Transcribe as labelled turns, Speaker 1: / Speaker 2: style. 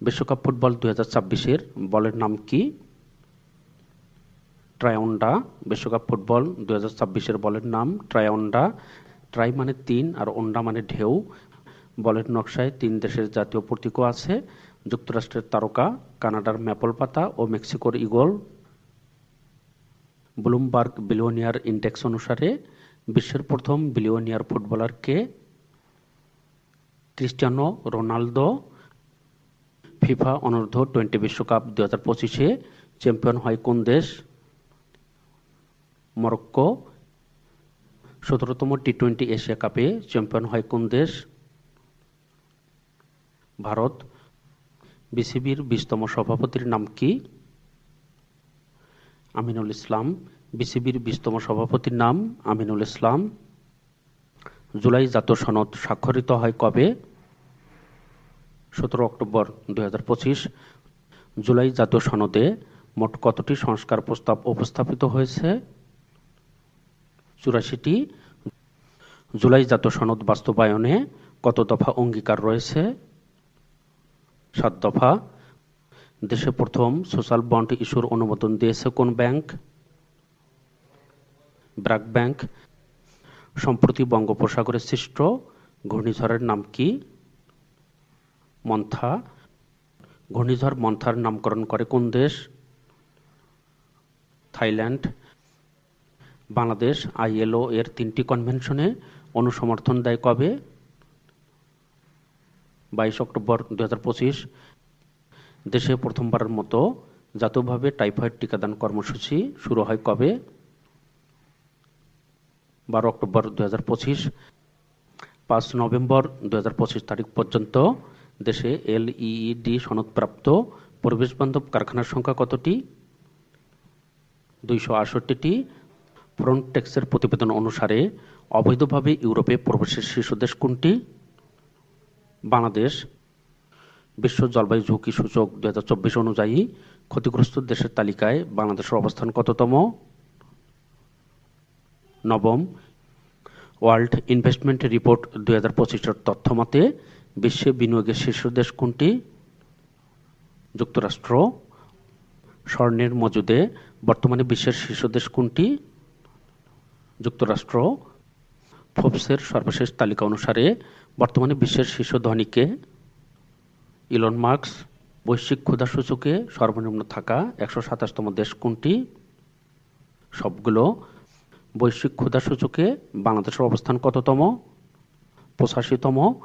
Speaker 1: বিশ্বকাপ ফুটবল দুই হাজার ছাব্বিশের বলের নাম কি? ট্রায়ন্ডা। বিশ্বকাপ ফুটবল দুই হাজার ছাব্বিশের বলের নাম ট্রায়ন্ডা। ট্রাই মানে তিন আর ওন্ডা মানে ঢেউ। বলের নকশায় তিন দেশের জাতীয় প্রতীকও আছে। যুক্তরাষ্ট্রের তারকা, কানাডার ম্যাপল পাতা ও মেক্সিকোর ইগল। ব্লুমবার্গ বিলিওনিয়ার ইন্ডেক্স অনুসারে বিশ্বের প্রথম বিলিওনিয়ার ফুটবলার কে? Cristiano Ronaldo. ফিফা অনূর্ধ্ব টোয়েন্টি বিশ্বকাপ দু হাজার পঁচিশে চ্যাম্পিয়ন হয় কোন দেশ? মরক্কো। সতেরোতম টি টোয়েন্টি এশিয়া কাপে চ্যাম্পিয়ন হয় কোন দেশ? ভারত। বিসিবির বিশতম সভাপতির নাম কি? আমিনুল ইসলাম। বিসিবির বিশতম সভাপতির নাম আমিনুল ইসলাম। জুলাই জাতীয় সনদ স্বাক্ষরিত হয় কবে? সতেরো অক্টোবর দুই হাজার পঁচিশ জুলাই জাতীয় সনদে মোট কতটি সংস্কার প্রস্তাব উপস্থাপিত হয়েছে? চুরাশিটি। জুলাই জাতীয় সনদ বাস্তবায়নে কত দফা অঙ্গীকার রয়েছে? সাত দফা। দেশে প্রথম সোশ্যাল বন্ড ইস্যুর অনুমোদন দিয়েছে কোন ব্যাংক? ব্র্যাক ব্যাংক। সম্প্রতি বঙ্গোপসাগরে সৃষ্ট ঘূর্ণিঝড়ের নাম কি? মন্থা, ঘূর্ণিঝড় মন্থার নামকরণ করে কোন দেশ? থাইল্যান্ড, বাংলাদেশ, আইএলও এর তিনটি কনভেনশনে অনুসমর্থন দেয় কবে? বাইশ অক্টোবর দু হাজার পঁচিশ। দেশে প্রথমবারের মতো জাতীয়ভাবে টাইফয়েড টিকাদান কর্মসূচি শুরু হয় কবে? বারো অক্টোবর দু পাঁচ নভেম্বর দু হাজার পঁচিশ তারিখ পর্যন্ত দেশে এলইডি সনদপ্রাপ্ত পরিবেশ বান্ধব কারখানার সংখ্যা কতটি? দুইশো আটষট্টিটি। ফ্রন্টেক্সের প্রতিবেদন অনুসারে অবৈধভাবে ইউরোপে প্রবেশের শীর্ষ দেশ কোনটি? বাংলাদেশ। বিশ্ব জলবায়ু ঝুঁকি সূচক দু হাজার চব্বিশ অনুযায়ী ক্ষতিগ্রস্ত দেশের তালিকায় বাংলাদেশের অবস্থান কততম? নবম। ওয়ার্ল্ড ইনভেস্টমেন্ট রিপোর্ট দু হাজার পঁচিশের তথ্য মতে বিশ্বে বিনিয়োগের শীর্ষ দেশ কোনটি? যুক্তরাষ্ট্র। স্বর্ণের মজুদে বর্তমানে বিশ্বের শীর্ষ দেশ কোনটি? যুক্তরাষ্ট্র। ফোর্বসের সর্বশেষ তালিকা অনুসারে বর্তমানে বিশ্বের শীর্ষ ধনীকে ইলন মার্কস বৈশ্বিক ক্ষুধা সূচকে সর্বনিম্ন থাকা একশো সাতাশতম দেশ কোনটি? সবগুলো। বৈশ্বিক ক্ষুধা সূচকে বাংলাদেশের অবস্থান কততম? পঁচাশিতম।